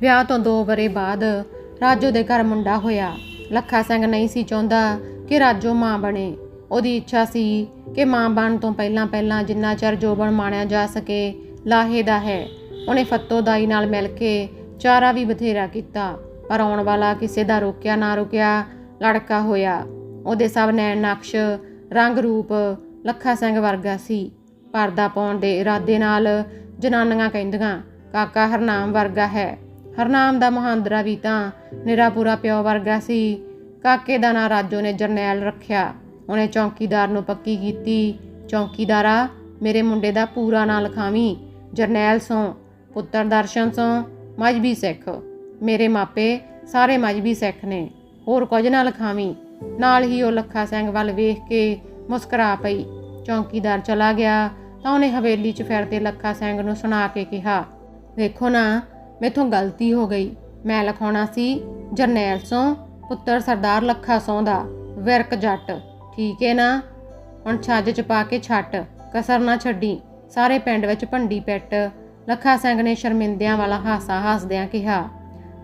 ਵਿਆਹ ਤੋਂ 2 ਬਰੇ ਬਾਅਦ ਰਾਜੋ ਦੇ ਘਰ ਮੁੰਡਾ ਹੋਇਆ। ਲੱਖਾ ਸਿੰਘ ਨਹੀਂ ਸੀ ਚਾਹੁੰਦਾ ਕਿ ਰਾਜੋ ਮਾਂ ਬਣੇ। ਉਹਦੀ ਇੱਛਾ ਸੀ ਕਿ ਮਾਂ ਬਣ ਤੋਂ ਪਹਿਲਾਂ ਪਹਿਲਾਂ ਜਿੰਨਾ ਚਿਰ ਜੋਬਨ ਮਾਣਿਆ ਜਾ ਸਕੇ, ਲਾਹੇ ਦਾ ਹੈ। ਉਹਨੇ ਫੱਤੋ ਦਾਈ ਨਾਲ ਮਿਲ ਕੇ ਚਾਰਾ ਵੀ ਬਥੇਰਾ ਕੀਤਾ, ਪਰ ਆਉਣ ਵਾਲਾ ਕਿਸੇ ਦਾ ਰੋਕਿਆ ਨਾ ਰੁਕਿਆ ਲੜਕਾ ਹੋਇਆ। ਉਹਦੇ ਸਭ ਨੈਣ ਨਕਸ਼, ਰੰਗ ਰੂਪ ਲੱਖਾ ਸਿੰਘ ਵਰਗਾ ਸੀ। ਪਰਦਾ ਪਾਉਣ ਦੇ ਇਰਾਦੇ ਨਾਲ ਜਨਾਨੀਆਂ ਕਹਿੰਦੀਆਂ, ਕਾਕਾ ਹਰਨਾਮ ਵਰਗਾ ਹੈ। ਹਰਨਾਮ ਦਾ ਮਹਾਂਦਰਾ ਵੀ ਤਾਂ ਨਿਰਾਪੂਰਾ ਪਿਓ ਵਰਗਾ ਸੀ। ਕਾਕੇ ਦਾ ਨਾਂ ਰਾਜੋ ਨੇ ਜਰਨੈਲ ਰੱਖਿਆ। ਉਹਨੇ ਚੌਕੀਦਾਰ ਨੂੰ ਪੱਕੀ ਕੀਤੀ। ਚੌਕੀਦਾਰਾ, ਮੇਰੇ ਮੁੰਡੇ ਦਾ ਪੂਰਾ ਨਾਂ ਲਿਖਾਵੀਂ। ਜਰਨੈਲ ਸੋਂ ਪੁੱਤਰ ਦਰਸ਼ਨ ਸੋਂ ਮਜਬੀ ਸਿੱਖ। ਮੇਰੇ ਮਾਪੇ ਸਾਰੇ ਮਜਬੀ ਸਿੱਖ ਨੇ। ਹੋਰ ਕੁਝ ਨਾ ਲਿਖਾਵੀਂ। ਨਾਲ ਹੀ ਉਹ ਲੱਖਾ ਸਿੰਘ ਵੱਲ ਵੇਖ ਕੇ ਮੁਸਕਰਾ ਪਈ। ਚੌਕੀਦਾਰ ਚਲਾ ਗਿਆ ਤਾਂ ਉਹਨੇ ਹਵੇਲੀ 'ਚ ਫਿਰਦੇ ਲੱਖਾ ਸਿੰਘ ਨੂੰ ਸੁਣਾ ਕੇ ਕਿਹਾ, ਵੇਖੋ ਨਾ ਮੇਥੋਂ ਗਲਤੀ ਹੋ ਗਈ। ਮੈਂ ਲਿਖਾਉਣਾ ਸੀ, ਜਰਨੈਲ ਸੋਂ, ਪੁੱਤਰ ਸਰਦਾਰ ਲੱਖਾ ਸੋਂ ਦਾ, ਵਿਰਕ ਜੱਟ। ਠੀਕ ਹੈ ਨਾ? ਹੁਣ ਛੱਜ 'ਚ ਪਾ ਕੇ ਛੱਟ, ਕਸਰ ਨਾ ਛੱਡੀ। ਸਾਰੇ ਪਿੰਡ ਵਿੱਚ ਭੰਡੀ ਪਿੱਟ। ਲੱਖਾ ਸਿੰਘ ਨੇ ਸ਼ਰਮਿੰਦਿਆਂ ਵਾਲਾ ਹਾਸਾ ਹੱਸਦਿਆਂ ਕਿਹਾ,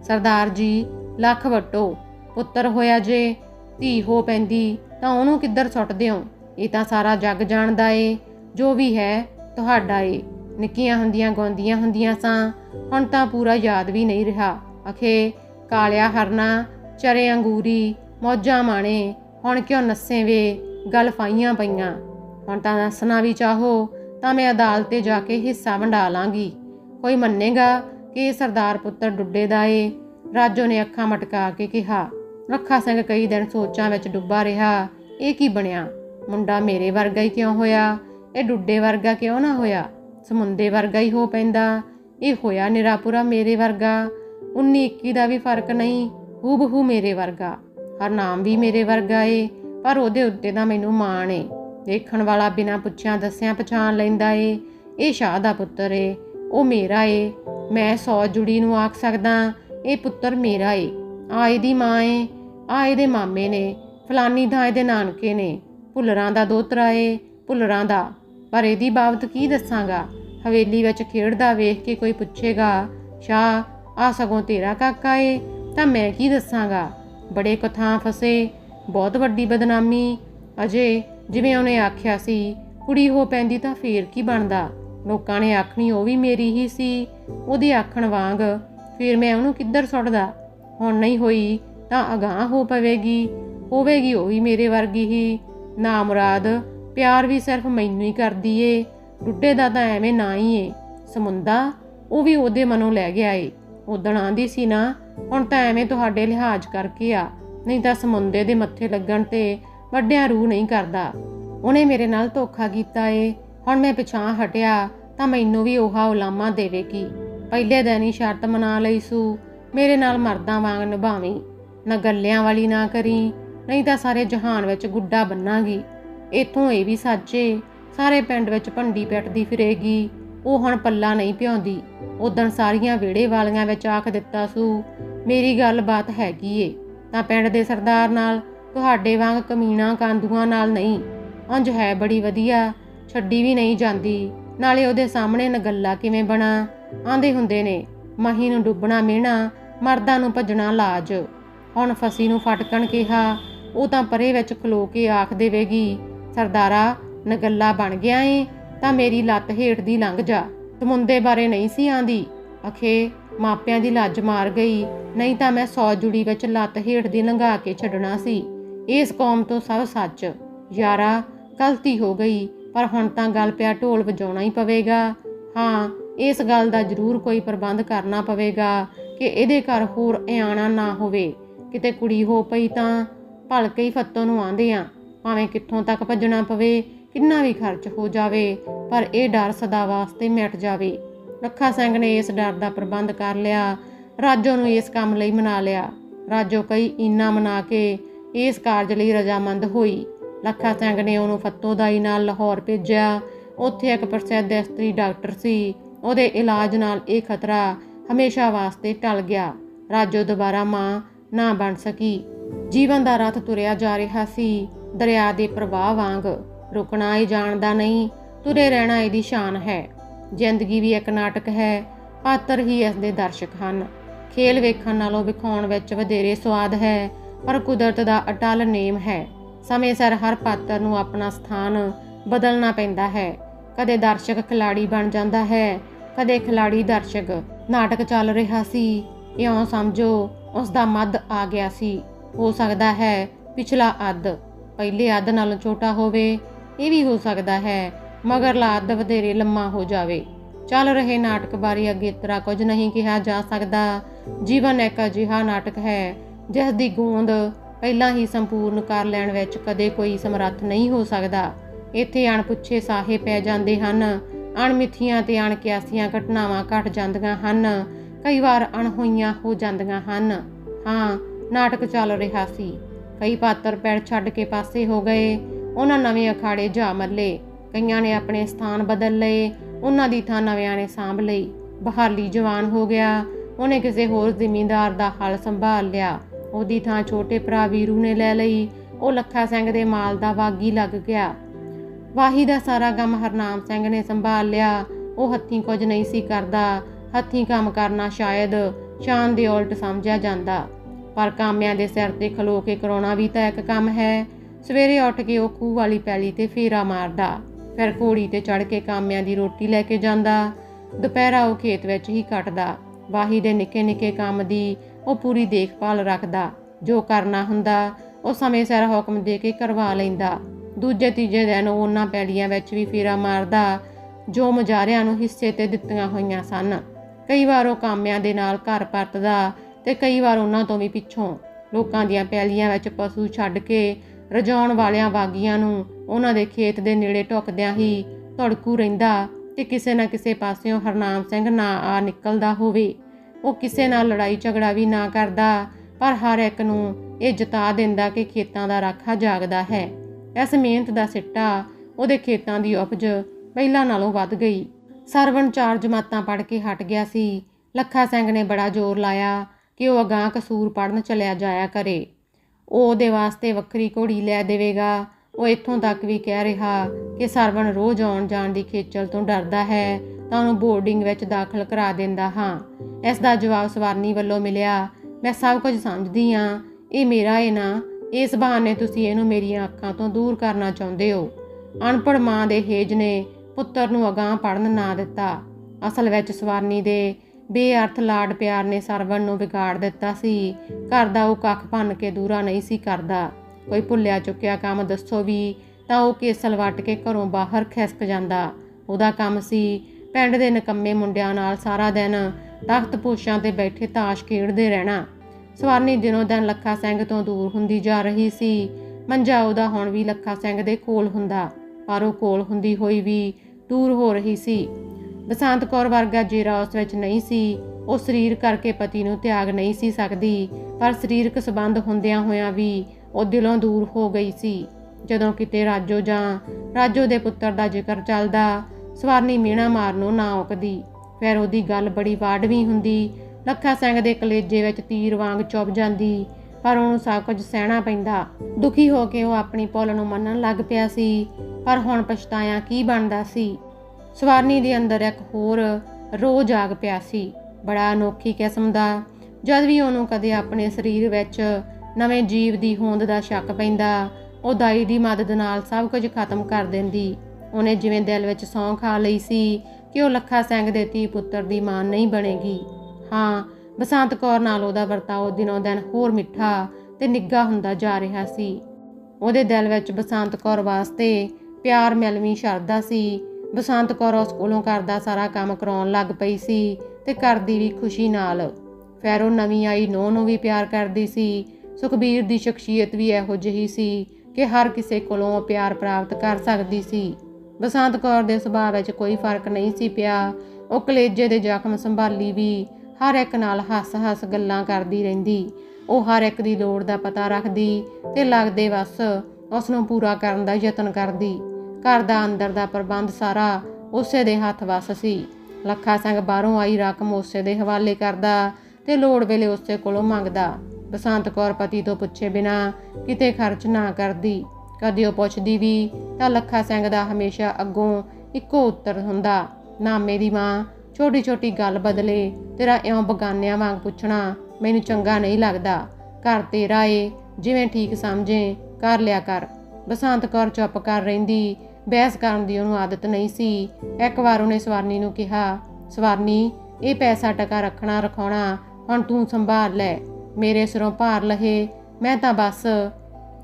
ਸਰਦਾਰ ਜੀ, ਲੱਖ ਵਟੋ, ਪੁੱਤਰ ਹੋਇਆ ਜੇ, ਧੀ ਹੋ ਪੈਂਦੀ, ਤਾਂ ਉਹਨੂੰ ਕਿੱਧਰ ਸੁੱਟ ਦਿਓ ਇਹ ਤਾਂ ਸਾਰਾ ਜੱਗ ਜਾਣਦਾ ਏ। ਜੋ ਵੀ ਹੈ, ਤੁਹਾਡਾ ਏ। ਨਿੱਕੀਆਂ ਹੁੰਦੀਆਂ ਗਾਉਂਦੀਆਂ ਹੁੰਦੀਆਂ ਸਾਂ। ਹੁਣ ਤਾਂ ਪੂਰਾ ਯਾਦ ਵੀ ਨਹੀਂ ਰਿਹਾ। ਅਖੇ, ਕਾਲਿਆ ਹਰਨਾ, ਚਰੇ ਅੰਗੂਰੀ, ਮੌਜਾਂ ਮਾਣੇ, ਹੁਣ ਕਿਉਂ ਨੱਸੇ ਵੇ, ਗਲ ਫਾਈਆਂ ਪਈਆਂ। ਹੁਣ ਤਾਂ ਨੱਸਣਾ ਵੀ ਚਾਹੋ, ਤਾਂ ਮੈਂ ਅਦਾਲਤ ਤੇ ਜਾ ਕੇ ਹਿੱਸਾ ਵੰਡਾ ਲਾਂਗੀ। ਕੋਈ ਮੰਨੇਗਾ ਕਿ ਇਹ ਸਰਦਾਰ ਪੁੱਤਰ ਡੁੱਡੇ ਦਾ ਏ, ਰਾਜੋ ਨੇ ਅੱਖਾਂ ਮਟਕਾ ਕੇ ਕਿਹਾ। ਰੱਖਾ ਸਿੰਘ ਕਈ ਦਿਨ ਸੋਚਾਂ ਵਿੱਚ ਡੁੱਬਾ ਰਿਹਾ, ਇਹ ਕੀ ਬਣਿਆ? ਮੁੰਡਾ ਮੇਰੇ ਵਰਗਾ ਹੀ ਕਿਉਂ ਹੋਇਆ? ਇਹ ਡੁੱਡੇ ਵਰਗਾ ਕਿਉਂ ਨਾ ਹੋਇਆ? ਸਮੁੰਦੇ ਵਰਗਾ ਹੀ ਹੋ ਪੈਂਦਾ। ਇਹ ਹੋਇਆ ਨਿਰਾਪੁਰਾ ਮੇਰੇ ਵਰਗਾ। 19 21 ਦਾ ਵੀ ਫ਼ਰਕ ਨਹੀਂ, ਹੂਬਹੂ ਮੇਰੇ ਵਰਗਾ। ਹਰ ਨਾਮ ਵੀ ਮੇਰੇ ਵਰਗਾ ਏ, ਪਰ ਉਹਦੇ ਉੱਤੇ ਦਾ ਮੈਨੂੰ ਮਾਣ ਏ। ਦੇਖਣ ਵਾਲਾ ਬਿਨਾਂ ਪੁੱਛਿਆਂ ਦੱਸਿਆਂ ਪਛਾਣ ਲੈਂਦਾ ਏ। ਇਹ ਸ਼ਾਹ ਦਾ ਪੁੱਤਰ ਏ, ਉਹ ਮੇਰਾ ਏ। ਮੈਂ ਸੌ ਜੁੜੀ ਨੂੰ ਆਖ ਸਕਦਾ, ਇਹ ਪੁੱਤਰ ਮੇਰਾ ਏ। ਆ ਇਹਦੀ ਮਾਂ ਏ ਆ ਇਹਦੇ ਮਾਮੇ ਨੇ, ਫਲਾਨੀ ਦਾ ਇਹਦੇ ਨਾਨਕੇ ਨੇ। ਭੁੱਲਰਾਂ ਦਾ ਦੋਤਰਾ ਏ, ਭੁੱਲਰਾਂ ਦਾ ਪਰ ਇਹਦੀ ਬਾਬਤ ਕੀ ਦੱਸਾਂਗਾ? ਹਵੇਲੀ ਵਿੱਚ ਖੇਡਦਾ ਵੇਖ ਕੇ ਕੋਈ ਪੁੱਛੇਗਾ, ਸ਼ਾਹ ਆ ਸਗੋਂ ਤੇਰਾ ਕਾਕਾ ਏ। ਤਾਂ ਮੈਂ ਕੀ ਦੱਸਾਂਗਾ? ਬੜੇ ਕਥਾਂ ਫਸੇ, ਬਹੁਤ ਵੱਡੀ ਬਦਨਾਮੀ। ਅਜੇ ਜਿਵੇਂ ਉਹਨੇ ਆਖਿਆ ਸੀ, ਕੁੜੀ ਹੋ ਪੈਂਦੀ ਤਾਂ ਫੇਰ ਕੀ ਬਣਦਾ? ਲੋਕਾਂ ਨੇ ਆਖਣੀ ਉਹ ਵੀ ਮੇਰੀ ਹੀ ਸੀ। ਉਹਦੀ ਆਖਣ ਵਾਂਗ ਫਿਰ ਮੈਂ ਉਹਨੂੰ ਕਿੱਧਰ ਸੁੱਟਦਾ? ਹੁਣ ਨਹੀਂ ਹੋਈ ਤਾਂ ਅਗਾਹ ਹੋ ਪਵੇਗੀ। ਹੋਵੇਗੀ ਉਹ ਵੀ ਮੇਰੇ ਵਰਗੀ ਹੀ। ਨਾ ਮੁਰਾਦ ਪਿਆਰ ਵੀ ਸਿਰਫ ਮੈਨੂੰ ਹੀ ਕਰਦੀ ਏ। ਡੁੱਡੇ ਦਾ ਤਾਂ ਐਵੇਂ ਨਾ ਹੀ ਏ। ਸਮੁੰਦਾ, ਉਹ ਵੀ ਉਹਦੇ ਮਨੋਂ ਲੈ ਗਿਆ ਏ। ਉਦਣ ਆਂਦੀ ਸੀ ਨਾ, ਹੁਣ ਤਾਂ ਐਵੇਂ ਤੁਹਾਡੇ ਲਿਹਾਜ਼ ਕਰਕੇ ਆ। ਨਹੀਂ ਤਾਂ ਸਮੁੰਦੇ ਦੇ ਮੱਥੇ ਲੱਗਣ ਤੇ ਵੱਡਿਆਂ ਰੂਹ ਨਹੀਂ ਕਰਦਾ। ਉਹਨੇ ਮੇਰੇ ਨਾਲ ਧੋਖਾ ਕੀਤਾ ਏ। ਹੁਣ ਮੈਂ ਪਿਛਾਂ ਹਟਿਆ, ਤਾਂ ਮੈਨੂੰ ਵੀ ਉਹਾ ਉਲਾਮਾ ਦੇਵੇਗੀ। ਪਹਿਲੇ ਦਿਨ ਹੀ ਸ਼ਰਤ ਮਨਾ ਲਈ ਸੂ। ਮੇਰੇ ਨਾਲ ਮਰਦਾਂ ਵਾਂਗ ਨਿਭਾਵੀਂ। ਨਾ ਗੱਲਿਆਂ ਵਾਲੀ ਨਾ ਕਰੀ। ਨਹੀਂ ਤਾਂ ਸਾਰੇ ਜਹਾਨ ਵਿੱਚ ਗੁੱਡਾ ਬੰਨਾਂਗੀ। ਇਥੋਂ ਇਹ ਵੀ ਸੱਚੇ। ਸਾਰੇ ਪਿੰਡ ਵਿੱਚ ਭੰਡੀ ਪੈਟਦੀ ਫਿਰੇਗੀ। ਉਹ ਹੁਣ ਪੱਲਾ ਨਹੀਂ ਪਿਆਉਂਦੀ ਉਦੋਂ ਸਾਰੀਆਂ ਵਿਹੜੇ ਵਾਲੀਆਂ ਵਿੱਚ ਆਖ ਦਿੱਤਾ ਸੂ, ਮੇਰੀ ਗੱਲਬਾਤ ਹੈਗੀ ਏ। ਤਾਂ ਪਿੰਡ ਦੇ ਸਰਦਾਰ ਨਾਲ, ਤੁਹਾਡੇ ਵਾਂਗ ਕਮੀਨਾ ਕਾਂਦੂਆਂ ਨਾਲ ਨਹੀਂ। ਅੰਜ ਹੈ ਬੜੀ ਵਧੀਆ। ਛੱਡੀ ਵੀ ਨਹੀਂ ਜਾਂਦੀ। ਨਾਲੇ ਉਹਦੇ ਸਾਹਮਣੇ ਨਗੱਲਾ ਕਿਵੇਂ ਬਣਾ? ਆਂਦੇ ਹੁੰਦੇ ਨੇ, ਮਹੀ ਨੂੰ ਡੁੱਬਣਾ ਮਿਹਣਾ, ਮਰਦਾਂ ਨੂੰ ਭੱਜਣਾ ਲਾਜ। ਹੁਣ ਫਸੀ ਨੂੰ ਫਟਕਣ ਕਿਹਾ, ਉਹ ਤਾਂ ਪਰੇ ਵਿੱਚ ਖਲੋ ਕੇ ਆਖ ਦੇਵੇਗੀ ਸਰਦਾਰਾ ਨਗੱਲਾ ਬਣ ਗਿਆ ਏ, ਤਾਂ ਮੇਰੀ ਲੱਤ ਹੇਠ ਦੀ ਲੰਘ ਜਾ। ਸਮੁੰਦੇ ਬਾਰੇ ਨਹੀਂ ਸੀ ਆਂਦੀ। ਅਖੇ ਮਾਪਿਆਂ ਦੀ ਲੱਜ ਮਾਰ ਗਈ, ਨਹੀਂ ਤਾਂ ਮੈਂ ਸੌ ਜੁੜੀ ਵਿੱਚ ਲੱਤ ਹੇਠ ਦੀ ਲੰਘਾ ਕੇ ਛੱਡਣਾ ਸੀ। ਇਸ ਕੌਮ ਤੋਂ ਸਭ ਸੱਚ। ਯਾਰਾ, ਗਲਤੀ ਹੋ ਗਈ, ਪਰ ਹੁਣ ਤਾਂ ਗੱਲ ਪਿਆ ਢੋਲ ਵਜਾਉਣਾ ਹੀ ਪਵੇਗਾ। ਹਾਂ, ਇਸ ਗੱਲ ਦਾ ਜ਼ਰੂਰ ਕੋਈ ਪ੍ਰਬੰਧ ਕਰਨਾ ਪਵੇਗਾ ਕਿ ਇਹਦੇ ਘਰ ਹੋਰ ਇਆਣਾ ਨਾ ਹੋਵੇ। ਕਿਤੇ ਕੁੜੀ ਹੋ ਪਈ ਤਾਂ ਭਲਕੇ ਹੀ ਫੱਤੋਂ ਨੂੰ ਆਂਦੇ ਆ। ਭਾਵੇਂ ਕਿੱਥੋਂ ਤੱਕ ਭੱਜਣਾ ਪਵੇ, ਕਿੰਨਾ ਵੀ ਖਰਚ ਹੋ ਜਾਵੇ, ਪਰ ਇਹ ਡਰ ਸਦਾ ਵਾਸਤੇ ਮਿਟ ਜਾਵੇ। ਲੱਖਾ ਸਿੰਘ ਨੇ ਇਸ ਡਰ ਦਾ ਪ੍ਰਬੰਧ ਕਰ ਲਿਆ, ਰਾਜੋ ਨੂੰ ਇਸ ਕੰਮ ਲਈ ਮਨਾ ਲਿਆ। ਰਾਜੋ ਕਈ ਇਨਾ ਮਨਾ ਕੇ ਇਸ ਕਾਰਜ ਲਈ ਰਜਾਮੰਦ ਹੋਈ। ਲੱਖਾ ਸਿੰਘ ਨੇ ਉਹਨੂੰ ਫੱਤੋਦਾਈ ਨਾਲ ਲਾਹੌਰ ਭੇਜਿਆ। ਉੱਥੇ ਇੱਕ ਪ੍ਰਸਿੱਧ ਇਸਤਰੀ ਡਾਕਟਰ ਸੀ। ਉਹਦੇ ਇਲਾਜ ਨਾਲ ਇਹ ਖਤਰਾ ਹਮੇਸ਼ਾ ਵਾਸਤੇ ਟਲ ਗਿਆ। ਰਾਜੋ ਦੁਬਾਰਾ ਮਾਂ ਨਾ ਬਣ ਸਕੀ। ਜੀਵਨ ਦਾ ਰਥ ਤੁਰਿਆ ਜਾ ਰਿਹਾ ਸੀ। ਦਰਿਆ ਦੇ ਪ੍ਰਵਾਹ ਵਾਂਗ ਰੁਕਣਾ ਇਹ ਜਾਣਦਾ ਨਹੀਂ, ਤੁਰੇ ਰਹਿਣਾ ਇਹਦੀ ਸ਼ਾਨ ਹੈ। ਜ਼ਿੰਦਗੀ ਵੀ ਇੱਕ ਨਾਟਕ ਹੈ ਪਾਤਰ ਹੀ ਇਸ ਦੇ ਦਰਸ਼ਕ ਹਨ। ਖੇਲ ਵੇਖਣ ਨਾਲੋਂ ਵਿਖਾਉਣ ਵਿੱਚ ਵਧੇਰੇ ਸਵਾਦ ਹੈ, ਪਰ ਕੁਦਰਤ ਦਾ ਅਟਲ ਨੇਮ ਹੈ। ਸਮੇਂ ਸਿਰ ਹਰ ਪਾਤਰ ਨੂੰ ਆਪਣਾ ਸਥਾਨ ਬਦਲਣਾ ਪੈਂਦਾ ਹੈ। ਕਦੇ ਦਰਸ਼ਕ ਖਿਲਾੜੀ ਬਣ ਜਾਂਦਾ ਹੈ, ਕਦੇ ਖਿਲਾੜੀ ਦਰਸ਼ਕ। ਨਾਟਕ ਚੱਲ ਰਿਹਾ ਸੀ, ਇਉਂ ਸਮਝੋ ਉਸ ਦਾ ਮੱਧ ਆ ਗਿਆ ਸੀ। ਹੋ ਸਕਦਾ ਹੈ ਪਿਛਲਾ ਅੱਧ। ਪਹਿਲੇ ਅੱਧ ਨਾਲੋਂ ਛੋਟਾ ਹੋਵੇ, ਇਹ ਵੀ ਹੋ ਸਕਦਾ ਹੈ ਮਗਰਲਾ ਅੱਧ ਵਧੇਰੇ ਲੰਮਾ ਹੋ ਜਾਵੇ। ਚੱਲ ਰਹੇ ਨਾਟਕ ਬਾਰੇ ਅੱਗੇ ਤਰ੍ਹਾਂ ਕੁਝ ਨਹੀਂ ਕਿਹਾ ਜਾ ਸਕਦਾ। ਜੀਵਨ ਇੱਕ ਅਜਿਹਾ ਨਾਟਕ ਹੈ, ਜਿਸ ਦੀ ਗੂੰਦ ਪਹਿਲਾਂ ਹੀ ਸੰਪੂਰਨ ਕਰ ਲੈਣ ਵਿੱਚ ਕਦੇ ਕੋਈ ਸਮਰੱਥ ਨਹੀਂ ਹੋ ਸਕਦਾ। ਇੱਥੇ ਅਣਪੁੱਛੇ ਸਾਹੇ ਪੈ ਜਾਂਦੇ ਹਨ, ਅਣਮਿੱਥੀਆਂ ਤੇ ਅਣਕਿਆਸੀਆਂ ਘਟਨਾਵਾਂ ਘਟ ਜਾਂਦੀਆਂ ਹਨ, ਕਈ ਵਾਰ ਅਣਹੋਈਆਂ ਹੋ ਜਾਂਦੀਆਂ ਹਨ। ਹਾਂ, ਨਾਟਕ ਚੱਲ ਰਿਹਾ ਸੀ। ਕਈ ਪਾਤਰ ਪੈੜ ਛੱਡ ਕੇ ਪਾਸੇ ਹੋ ਗਏ। ਉਹਨਾਂ ਨਵੇਂ ਅਖਾੜੇ ਜਾ ਮੱਲੇ ਕਈਆਂ ਨੇ ਆਪਣੇ ਸਥਾਨ ਬਦਲ ਲਏ। ਉਹਨਾਂ ਦੀ ਥਾਂ ਨਵਿਆਂ ਨੇ ਸਾਂਭ ਲਈ। ਬਹਾਲੀ ਜਵਾਨ ਹੋ ਗਿਆ। ਉਹਨੇ ਕਿਸੇ ਹੋਰ ਜ਼ਿਮੀਂਦਾਰ ਦਾ ਹਲ ਸੰਭਾਲ ਲਿਆ। ਉਹਦੀ ਥਾਂ ਛੋਟੇ ਭਰਾ ਵੀਰੂ ਨੇ ਲੈ ਲਈ। ਉਹ ਲੱਖਾ ਸਿੰਘ ਦੇ ਮਾਲ ਦਾ ਵਾਗੀ ਲੱਗ ਗਿਆ। ਵਾਹੀ ਦਾ ਸਾਰਾ ਕੰਮ ਹਰਨਾਮ ਸਿੰਘ ਨੇ ਸੰਭਾਲ ਲਿਆ। ਉਹ ਹੱਥੀਂ ਕੁਝ ਨਹੀਂ ਸੀ ਕਰਦਾ। ਹੱਥੀਂ ਕੰਮ ਕਰਨਾ ਸ਼ਾਇਦ ਸ਼ਾਨ ਦੇ ਉਲਟ ਸਮਝਿਆ ਜਾਂਦਾ। ਪਰ ਕਾਮਿਆਂ ਦੇ ਸਿਰ ਤੇ ਖਲੋ ਕੇ ਕਰਾਉਣਾ ਵੀ ਤਾਂ ਇੱਕ ਕੰਮ ਹੈ। ਸਵੇਰੇ ਉੱਠ ਕੇ ਉਹ ਖੂਹ ਵਾਲੀ ਪੈਲੀ ਤੇ ਫੇਰਾ ਮਾਰਦਾ, ਫਿਰ ਘੋੜੀ ਤੇ ਚੜ ਕੇ ਕਾਮਿਆਂ ਦੀ ਰੋਟੀ ਲੈ ਕੇ ਜਾਂਦਾ, ਦੁਪਹਿਰਾ ਉਹ ਖੇਤ ਵਿੱਚ ਹੀ ਕੱਟਦਾ, ਵਾਹੀ ਦੇ ਨਿੱਕੇ ਨਿੱਕੇ ਕੰਮ ਦੀ ਉਹ ਪੂਰੀ ਦੇਖਭਾਲ ਰੱਖਦਾ, ਜੋ ਕਰਨਾ ਹੁੰਦਾ ਉਹ ਸਮੇਂ ਸਿਰ ਹੁਕਮ ਦੇ ਕੇ ਕਰਵਾ ਲੈਂਦਾ। ਦੂਜੇ ਤੀਜੇ ਦਿਨ ਉਹ ਉਹਨਾਂ ਪੈਲੀਆਂ ਵਿੱਚ ਵੀ ਫੇਰਾ ਮਾਰਦਾ, ਜੋ ਮੁਜਾਰਿਆਂ ਨੂੰ ਹਿੱਸੇ ਤੇ ਦਿੱਤੀਆਂ ਹੋਈਆਂ ਸਨ। ਕਈ ਵਾਰ ਉਹ ਕਾਮਿਆਂ ਦੇ ਨਾਲ ਘਰ ਪਰਤਦਾ ਤੇ ਕਈ ਵਾਰ ਉਹਨਾਂ ਤੋਂ ਵੀ ਪਿੱਛੋਂ ਲੋਕਾਂ ਦੀਆਂ ਪੈਲੀਆਂ ਵਿੱਚ ਪਸ਼ੂ ਛੱਡ ਕੇ ਰਜਾਉਣ ਵਾਲਿਆਂ ਬਾਗੀਆਂ ਨੂੰ ਉਹਨਾਂ ਦੇ ਖੇਤ ਦੇ ਨੇੜੇ ਟੁੱਕਦਿਆਂ ਹੀ ਧੜਕੂ ਰਹਿੰਦਾ ਤੇ ਕਿਸੇ ਨਾ ਕਿਸੇ ਪਾਸਿਓਂ ਹਰਨਾਮ ਸਿੰਘ ਨਾ ਆ ਨਿਕਲਦਾ ਹੋਵੇ। ਉਹ ਕਿਸੇ ਨਾਲ ਲੜਾਈ ਝਗੜਾ ਵੀ ਨਾ ਕਰਦਾ, ਪਰ ਹਰ ਇੱਕ ਨੂੰ ਇਹ ਜਤਾ ਦਿੰਦਾ ਕਿ ਖੇਤਾਂ ਦਾ ਰਾਖਾ ਜਾਗਦਾ ਹੈ। ਇਸ ਮਿਹਨਤ ਦਾ ਸਿੱਟਾ ਉਹਦੇ ਖੇਤਾਂ ਦੀ ਉਪਜ ਪਹਿਲਾਂ ਨਾਲੋਂ ਵੱਧ ਗਈ। ਸਰਵਣ ਚਾਰ ਜਮਾਤਾਂ ਪੜ੍ਹ ਕੇ ਹਟ ਗਿਆ ਸੀ। ਲੱਖਾ ਸਿੰਘ ਨੇ ਬੜਾ ਜ਼ੋਰ ਲਾਇਆ। ਕਿ ਉਹ ਅਗਾਂਹ ਕਸੂਰ ਪੜਨ ਚਲਿਆ ਜਾਇਆ ਕਰੇ। ਉਹ ਉਹਦੇ ਵਾਸਤੇ ਵੱਖਰੀ ਘੋੜੀ ਲੈ ਦੇਵੇਗਾ। ਉਹ ਇੱਥੋਂ ਤੱਕ ਵੀ ਕਹਿ ਰਿਹਾ ਕਿ ਸਰਵਣ ਰੋਜ਼ ਆਉਣ ਜਾਣ ਦੀ ਖੇਚਲ ਤੋਂ ਡਰਦਾ ਹੈ, ਤਾਂ ਉਹਨੂੰ ਬੋਰਡਿੰਗ ਵਿੱਚ ਦਾਖਲ ਕਰਾ ਦਿੰਦਾ ਹਾਂ। ਇਸ ਦਾ ਜਵਾਬ ਸਵਾਰਨੀ ਵੱਲੋਂ ਮਿਲਿਆ, ਮੈਂ ਸਭ ਕੁਝ ਸਮਝਦੀ ਹਾਂ ਇਹ ਮੇਰਾ ਇਹ ਨਾ। ਇਸ ਬਹਾਨੇ ਤੁਸੀਂ ਇਹਨੂੰ ਮੇਰੀਆਂ ਅੱਖਾਂ ਤੋਂ ਦੂਰ ਕਰਨਾ ਚਾਹੁੰਦੇ ਹੋ। ਅਨਪੜ ਮਾਂ ਦੇ ਹੇਜ ਨੇ ਪੁੱਤਰ ਨੂੰ ਅਗਾਹ ਪੜਨ ਨਾ ਦਿੱਤਾ। ਅਸਲ ਵਿੱਚ ਸਵਾਰਨੀ ਦੇ ਬੇਅਰਥ ਲਾਡ ਪਿਆਰ ਨੇ ਸਰਵਣ ਨੂੰ ਵਿਗਾੜ ਦਿੱਤਾ ਸੀ। ਘਰ ਦਾ ਉਹ ਕੱਖ ਭੰਨ ਕੇ ਦੂਰਾ ਨਹੀਂ ਸੀ ਕਰਦਾ। ਕੋਈ ਭੁੱਲਿਆ ਚੁੱਕਿਆ ਕੰਮ ਦੱਸੋ ਵੀ, ਤਾਂ ਉਹ ਕੇਸਲ ਵੱਟ ਕੇ ਘਰੋਂ ਬਾਹਰ ਖਿਸਕ ਜਾਂਦਾ। ਉਹਦਾ ਕੰਮ ਸੀ ਪਿੰਡ ਦੇ ਨਕੰਮੇ ਮੁੰਡਿਆਂ ਨਾਲ ਸਾਰਾ ਦਿਨ ਤਖਤ ਪੋਸ਼ਾਂ ਤੇ ਬੈਠੇ ਤਾਸ਼ ਖੇਡਦੇ ਰਹਿਣਾ। ਸਵਰਨੀ ਦਿਨੋਂ ਦਿਨ ਲੱਖਾ ਸਿੰਘ ਤੋਂ ਦੂਰ ਹੁੰਦੀ ਜਾ ਰਹੀ ਸੀ। ਮੰਜਾ ਉਹਦਾ ਹੁਣ ਵੀ ਲੱਖਾ ਸਿੰਘ ਦੇ ਕੋਲ ਹੁੰਦਾ, ਪਰ ਉਹ ਕੋਲ ਹੁੰਦੀ ਹੋਈ ਵੀ ਦੂਰ ਹੋ ਰਹੀ ਸੀ। ਬਸੰਤ ਕੌਰ ਵਰਗਾ ਜੀਰਾ ਉਸ ਵਿੱਚ ਨਹੀਂ ਸੀ। ਉਹ ਸਰੀਰ ਕਰਕੇ ਪਤੀ ਨੂੰ ਤਿਆਗ ਨਹੀਂ ਸੀ ਸਕਦੀ, ਪਰ ਸਰੀਰਕ ਸਬੰਧ ਹੁੰਦਿਆਂ ਹੋਇਆਂ ਵੀ ਉਹ ਦਿਲੋਂ ਦੂਰ ਹੋ ਗਈ ਸੀ। ਜਦੋਂ ਕਿਤੇ ਰਾਜੋ ਜਾਂ ਰਾਜੋ ਦੇ ਪੁੱਤਰ ਦਾ ਜ਼ਿਕਰ ਚੱਲਦਾ, ਸਵਾਰਨੀ ਮੀਣਾ ਮਾਰਨੋਂ ਨਾ ਉਕਦੀ ਫਿਰ ਉਹਦੀ ਗੱਲ ਬੜੀ ਵਾੜਵੀਂ ਹੁੰਦੀ। ਲੱਖਾ ਸਿੰਘ ਦੇ ਕਲੇਜੇ ਵਿੱਚ ਤੀਰ ਵਾਂਗ ਚੁੱਭ ਜਾਂਦੀ, ਪਰ ਉਹਨੂੰ ਸਭ ਕੁਝ ਸਹਿਣਾ ਪੈਂਦਾ। ਦੁਖੀ ਹੋ ਕੇ ਉਹ ਆਪਣੀ ਭੁੱਲ ਨੂੰ ਮੰਨਣ ਲੱਗ ਪਿਆ ਸੀ, ਪਰ ਹੁਣ ਪਛਤਾਇਆ ਕੀ ਬਣਦਾ ਸੀ? ਸਵਾਰਨੀ ਦੇ ਅੰਦਰ ਇੱਕ ਹੋਰ ਰੋਹ ਜਾਗ ਪਿਆ ਸੀ। ਬੜਾ ਅਨੋਖੀ ਕਿਸਮ ਦਾ। ਜਦ ਵੀ ਉਹਨੂੰ ਕਦੇ ਆਪਣੇ ਸਰੀਰ ਵਿੱਚ ਨਵੇਂ ਜੀਵ ਦੀ ਹੋਂਦ ਦਾ ਸ਼ੱਕ ਪੈਂਦਾ, ਉਹ ਦਾਈ ਦੀ ਮਦਦ ਨਾਲ ਸਭ ਕੁਝ ਖਤਮ ਕਰ ਦਿੰਦੀ। ਉਹਨੇ ਜਿਵੇਂ ਦਿਲ ਵਿੱਚ ਸੌਂ ਖਾ ਲਈ ਸੀ ਕਿ ਉਹ ਲੱਖਾ ਸਿੰਘ ਦੇ ਧੀ ਪੁੱਤਰ ਦੀ ਮਾਂ ਨਹੀਂ ਬਣੇਗੀ। ਹਾਂ, ਬਸੰਤ ਕੌਰ ਨਾਲ ਉਹਦਾ ਵਰਤਾਓ ਦਿਨੋਂ ਦਿਨ ਹੋਰ ਮਿੱਠਾ ਤੇ ਨਿੱਘਾ ਹੁੰਦਾ ਜਾ ਰਿਹਾ ਸੀ। ਉਹਦੇ ਦਿਲ ਵਿੱਚ ਬਸੰਤ ਕੌਰ ਵਾਸਤੇ ਪਿਆਰ ਮਿਲਵੀਂ ਸ਼ਰਧਾ ਸੀ। ਬਸੰਤ ਕੌਰ ਉਸ ਕੋਲੋਂ ਕਰਦਾ ਸਾਰਾ ਕੰਮ ਕਰਾਉਣ ਲੱਗ ਪਈ ਸੀ ਤੇ ਕਰਦੀ ਵੀ ਖੁਸ਼ੀ ਨਾਲ। ਫਿਰ ਉਹ ਨਵੀਂ ਆਈ ਨੋ ਨੂੰ ਵੀ ਪਿਆਰ ਕਰਦੀ ਸੀ। ਸੁਖਬੀਰ ਦੀ ਸ਼ਖਸੀਅਤ ਵੀ ਇਹੋ ਜਿਹੀ ਸੀ ਕਿ ਹਰ ਕਿਸੇ ਕੋਲੋਂ ਉਹ ਪਿਆਰ ਪ੍ਰਾਪਤ ਕਰ ਸਕਦੀ ਸੀ। ਬਸੰਤ ਕੌਰ ਦੇ ਸੁਭਾਅ ਵਿੱਚ ਕੋਈ ਫ਼ਰਕ ਨਹੀਂ ਸੀ ਪਿਆ। ਉਹ ਕਲੇਜੇ ਦੇ ਜ਼ਖਮ ਸੰਭਾਲੀ ਵੀ ਹਰ ਇੱਕ ਨਾਲ ਹੱਸ-ਹੱਸ ਗੱਲਾਂ ਕਰਦੀ ਰਹਿੰਦੀ। ਉਹ ਹਰ ਇੱਕ ਦੀ ਲੋੜ ਦਾ ਪਤਾ ਰੱਖਦੀ ਤੇ ਲੱਗਦੇ ਵਸ ਉਸ ਨੂੰ ਪੂਰਾ ਕਰਨ ਦਾ ਯਤਨ ਕਰਦੀ। ਘਰ ਦਾ ਅੰਦਰ ਦਾ ਪ੍ਰਬੰਧ ਸਾਰਾ ਉਸੇ ਦੇ ਹੱਥ ਵਸ ਸੀ। ਲੱਖਾ ਸਿੰਘ ਬਾਹਰੋਂ ਆਈ ਰਕਮ ਉਸੇ ਦੇ ਹਵਾਲੇ ਕਰਦਾ ਤੇ ਲੋੜ ਵੇਲੇ ਉਸੇ ਕੋਲੋਂ ਮੰਗਦਾ। ਬਸੰਤ ਕੌਰ ਪਤੀ ਤੋਂ ਪੁੱਛੇ ਬਿਨਾ ਕਿਤੇ ਖਰਚ ਨਾ ਕਰਦੀ। ਕਦੇ ਉਹ ਪੁੱਛਦੀ ਵੀ ਤਾਂ ਲੱਖਾ ਸਿੰਘ ਦਾ ਹਮੇਸ਼ਾ ਅੱਗੋਂ ਇੱਕੋ ਉੱਤਰ ਹੁੰਦਾ, ਨਾ ਮੇਰੀ ਮਾਂ, ਛੋਟੀ ਛੋਟੀ ਗੱਲ ਬਦਲੇ, ਤੇਰਾ ਇਉਂ ਬਗਾਨਿਆਂ ਵਾਂਗ ਪੁੱਛਣਾ ਮੈਨੂੰ ਚੰਗਾ ਨਹੀਂ ਲੱਗਦਾ। ਘਰ ਤੇਰਾ ਏ, ਜਿਵੇਂ ਠੀਕ ਸਮਝੇ, ਕਰ ਲਿਆ ਕਰ। ਬਸੰਤ ਕੌਰ ਚੁੱਪ ਕਰ ਰਹਿੰਦੀ ਬਹਿਸ ਕਰਨ ਦੀ ਉਹਨੂੰ ਆਦਤ ਨਹੀਂ ਸੀ। ਇੱਕ ਵਾਰ ਉਹਨੇ ਸਵਰਨੀ ਨੂੰ ਕਿਹਾ, ਸਵਰਨੀ, ਇਹ ਪੈਸਾ ਟਕਾ ਰੱਖਣਾ, ਰਖਾਉਣਾ, ਹੁਣ ਤੂੰ ਸੰਭਾਲ ਲੈ। ਮੇਰੇ ਸਿਰੋਂ ਭਾਰ ਲਹੇ, ਮੈਂ ਤਾਂ ਬਸ।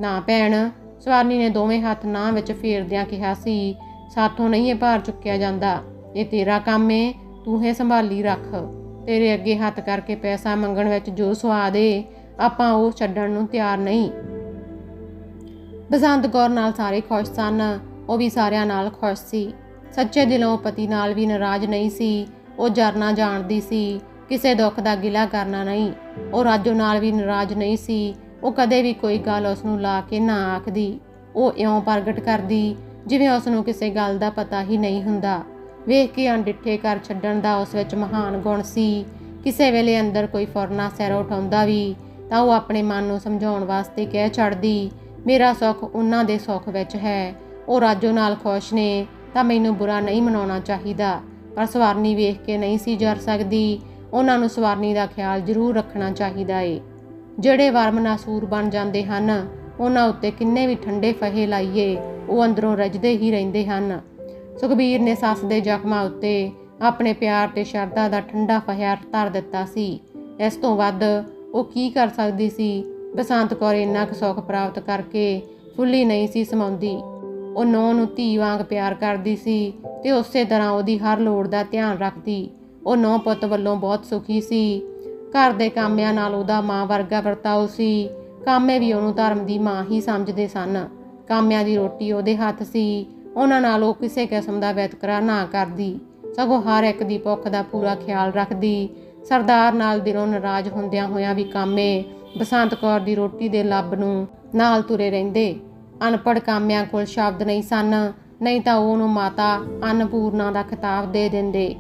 ਨਾ ਭੈਣ, ਸਵਾਰਨੀ ਨੇ ਦੋਵੇਂ ਹੱਥ ਨਾ ਵਿੱਚ ਫੇਰਦਿਆਂ ਕਿਹਾ ਸੀ, ਸਾਥੋਂ ਨਹੀਂ ਇਹ ਭਾਰ ਚੁੱਕਿਆ ਜਾਂਦਾ। ਇਹ ਤੇਰਾ ਕੰਮ ਏ, ਤੂੰ ਇਹ ਸੰਭਾਲੀ ਰੱਖ। ਤੇਰੇ ਅੱਗੇ ਹੱਥ ਕਰਕੇ ਪੈਸਾ ਮੰਗਣ ਵਿੱਚ ਜੋ ਸਵਾਦ ਏ, ਆਪਾਂ ਉਹ ਛੱਡਣ ਨੂੰ ਤਿਆਰ ਨਹੀਂ। ਬਸੰਤ ਕੌਰ ਨਾਲ ਸਾਰੇ ਖੁਸ਼ ਸਨ। ਉਹ ਵੀ ਸਾਰਿਆਂ ਨਾਲ ਖੁਸ਼ ਸੀ। ਸੱਚੇ ਦਿਲੋਂ ਪਤੀ ਨਾਲ ਵੀ ਨਾਰਾਜ਼ ਨਹੀਂ ਸੀ। ਉਹ ਜਰਨਾ ਜਾਣਦੀ ਸੀ। ਕਿਸੇ ਦੁੱਖ ਦਾ ਗਿਲਾ ਕਰਨਾ ਨਹੀਂ। ਉਹ ਰਾਜੋ ਨਾਲ ਵੀ ਨਾਰਾਜ਼ ਨਹੀਂ ਸੀ। ਉਹ ਕਦੇ ਵੀ ਕੋਈ ਗੱਲ ਉਸ ਨੂੰ ਲਾ ਕੇ ਨਾ ਆਖਦੀ। ਉਹ ਇਉਂ ਪ੍ਰਗਟ ਕਰਦੀ, ਜਿਵੇਂ ਉਸ ਨੂੰ ਕਿਸੇ ਗੱਲ ਦਾ ਪਤਾ ਹੀ ਨਹੀਂ ਹੁੰਦਾ। ਵੇਖ ਕੇ ਅਣਡਿੱਠੇ ਕਰ ਛੱਡਣ ਦਾ ਉਸ ਵਿੱਚ ਮਹਾਨ ਗੁਣ ਸੀ। ਕਿਸੇ ਵੇਲੇ ਅੰਦਰ ਕੋਈ ਫੁਰਨਾ ਸਿਰ ਉਠਾਉਂਦਾ ਵੀ, ਤਾਂ ਉਹ ਆਪਣੇ ਮਨ ਨੂੰ ਸਮਝਾਉਣ ਵਾਸਤੇ ਕਹਿ ਛੱਡਦੀ, ਮੇਰਾ ਸੁੱਖ ਉਹਨਾਂ ਦੇ ਸੁੱਖ ਵਿੱਚ ਹੈ। ਉਹ ਰਾਜੋ ਨਾਲ ਖੁਸ਼ ਨੇ, ਤਾਂ ਮੈਨੂੰ ਬੁਰਾ ਨਹੀਂ ਮਨਾਉਣਾ ਚਾਹੀਦਾ। ਪਰ ਸਵਾਰਨੀ ਵੇਖ ਕੇ ਨਹੀਂ ਸੀ ਜਰ ਸਕਦੀ। ਉਹਨਾਂ ਨੂੰ ਸਵਾਰਨੀ ਦਾ ਖਿਆਲ ਜ਼ਰੂਰ ਰੱਖਣਾ ਚਾਹੀਦਾ ਏ। ਜਿਹੜੇ ਵਰਮ ਨਾਸੂਰ ਬਣ ਜਾਂਦੇ ਹਨ, ਉਹਨਾਂ ਉੱਤੇ ਕਿੰਨੇ ਵੀ ਠੰਡੇ ਫਹੇ ਲਾਈਏ, ਉਹ ਅੰਦਰੋਂ ਰਜਦੇ ਹੀ ਰਹਿੰਦੇ ਹਨ। ਸੁਖਬੀਰ ਨੇ ਸੱਸ ਦੇ ਜ਼ਖਮਾਂ ਉੱਤੇ ਆਪਣੇ ਪਿਆਰ ਤੇ ਸ਼ਰਧਾ ਦਾ ਠੰਡਾ ਫਹਿਰ ਧਰ ਦਿੱਤਾ ਸੀ। ਇਸ ਤੋਂ ਵੱਧ ਉਹ ਕੀ ਕਰ ਸਕਦੀ ਸੀ? ਬਸੰਤ ਕੌਰ ਇੰਨਾ ਕੁ ਸੁੱਖ ਪ੍ਰਾਪਤ ਕਰਕੇ ਫੁੱਲੀ ਨਹੀਂ ਸੀ ਸਮਾਉਂਦੀ। ਉਹ ਨੌਂ ਨੂੰ ਧੀ ਵਾਂਗ ਪਿਆਰ ਕਰਦੀ ਸੀ ਤੇ ਉਸੇ ਤਰ੍ਹਾਂ ਉਹਦੀ ਹਰ ਲੋੜ ਦਾ ਧਿਆਨ ਰੱਖਦੀ। ਉਹ ਨੌ ਪੁੱਤ ਵੱਲੋਂ ਬਹੁਤ ਸੁਖੀ ਸੀ। ਘਰ ਦੇ ਕਾਮਿਆਂ ਨਾਲ ਉਹਦਾ ਮਾਂ ਵਰਗਾ ਵਰਤਾਓ ਸੀ। ਕਾਮੇ ਵੀ ਉਹਨੂੰ ਧਰਮ ਦੀ ਮਾਂ ਹੀ ਸਮਝਦੇ ਸਨ। ਕਾਮਿਆਂ ਦੀ ਰੋਟੀ ਉਹਦੇ ਹੱਥ ਸੀ। ਉਹਨਾਂ ਨਾਲ ਉਹ ਕਿਸੇ ਕਿਸਮ ਦਾ ਵਿਤਕਰਾ ਨਾ ਕਰਦੀ। ਸਗੋਂ ਹਰ ਇੱਕ ਦੀ ਭੁੱਖ ਦਾ ਪੂਰਾ ਖਿਆਲ ਰੱਖਦੀ। ਸਰਦਾਰ ਨਾਲ ਦਿਲੋਂ ਨਾਰਾਜ਼ ਹੁੰਦਿਆਂ ਹੋਇਆਂ ਵੀ ਕਾਮੇ ਬਸੰਤ ਕੌਰ ਦੀ ਰੋਟੀ ਦੇ ਲੱਭ ਨੂੰ ਨਾਲ ਤੁਰੇ ਰਹਿੰਦੇ। ਅਨਪੜ ਕਾਮਿਆਂ ਕੋਲ ਸ਼ਬਦ ਨਹੀਂ ਸਨ, ਨਹੀਂ ਤਾਂ ਉਹ ਉਹਨੂੰ ਮਾਤਾ ਅੰਨਪੂਰਨਾ ਦਾ ਖਿਤਾਬ ਦੇ ਦਿੰਦੇ।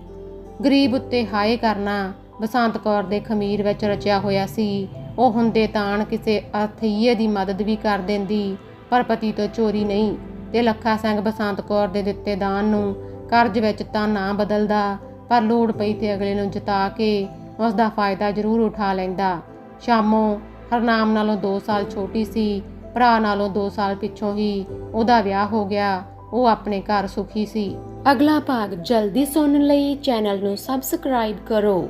ਗਰੀਬ ਉੱਤੇ ਹਾਏ ਕਰਨਾ ਬਸੰਤ ਕੌਰ ਦੇ ਖਮੀਰ ਵਿੱਚ ਰਚਿਆ ਹੋਇਆ ਸੀ। ਉਹ ਹੁੰਦੇ ਤਾਣ ਕਿਸੇ ਅਥਈਏ ਦੀ ਮਦਦ ਵੀ ਕਰ ਦਿੰਦੀ, ਪਰ ਪਤੀ ਤੋਂ ਚੋਰੀ ਨਹੀਂ ਤੇ ਲੱਖਾ ਸਿੰਘ ਬਸੰਤ ਕੌਰ ਦੇ ਦਿੱਤੇ ਦਾਨ ਨੂੰ ਕਰਜ਼ ਵਿੱਚ ਤਾਂ ਨਾ ਬਦਲਦਾ, ਪਰ ਲੋੜ ਪਈ ਤੇ ਅਗਲੇ ਨੂੰ ਜਿਤਾ ਕੇ ਉਸ ਦਾ ਫਾਇਦਾ ਜ਼ਰੂਰ ਉਠਾ ਲੈਂਦਾ। ਸ਼ਾਮੋਂ ਹਰਨਾਮ ਨਾਲੋਂ 2 ਸਾਲ ਛੋਟੀ ਸੀ ਭਰਾ ਨਾਲੋਂ 2 ਸਾਲ ਪਿੱਛੋਂ ਹੀ ਉਹਦਾ ਵਿਆਹ ਹੋ ਗਿਆ। ਉਹ ਆਪਣੇ ਘਰ ਸੁਖੀ ਸੀ। ਅਗਲਾ ਭਾਗ ਜਲਦੀ ਸੁਣਨ ਲਈ ਚੈਨਲ ਨੂੰ ਸਬਸਕ੍ਰਾਈਬ ਕਰੋ।